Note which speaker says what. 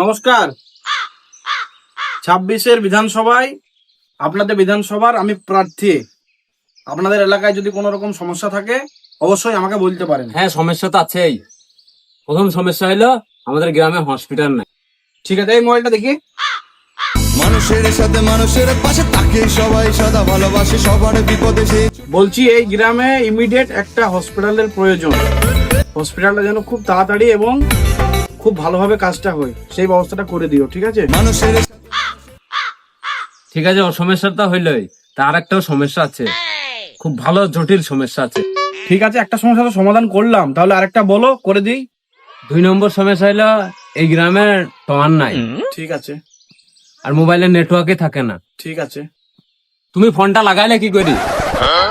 Speaker 1: নমস্কার। ছাব্বিশের বিধানসভায় আপনাদের বিধানসভার আমি প্রার্থী। আপনাদের এলাকায় যদি কোনো রকম সমস্যা থাকে অবশ্যই আমাকে বলতে পারেন।
Speaker 2: হ্যাঁ সমস্যা তো আছেই। প্রথম সমস্যা হলো আমাদের গ্রামে হসপিটাল নাই।
Speaker 1: ঠিক আছে এই মোবাইলটা দেখি।
Speaker 3: মানুষের সাথে মানুষের পাশে তাকে সবাই সদা ভালোবাসে সবার বিপদে সে
Speaker 1: বলছি এই গ্রামে ইমিডিয়েট একটা হসপিটালের প্রয়োজন। হসপিটালটা যেন খুব তাড়াতাড়ি এবং খুব ভালোভাবে কাজটা হয় সেই ব্যবস্থাটা করে দিও ঠিক আছে?
Speaker 3: মানুষের
Speaker 2: ঠিক আছে ও সমস্যাটা তা তার একটাও সমস্যা আছে। খুব ভালো জটিল সমস্যা আছে।
Speaker 1: ঠিক আছে একটা সমস্যা তো সমাধান করলাম। তাহলে আরেকটা বলো করে দিই।
Speaker 2: দুই নম্বর সমস্যা হইল এই গ্রামের টান নাই।
Speaker 1: ঠিক আছে।
Speaker 2: আর মোবাইলের নেটওয়ার্কই থাকে না।
Speaker 1: ঠিক আছে।
Speaker 2: তুমি ফোনটা লাগাইলে কি করি? হ্যাঁ?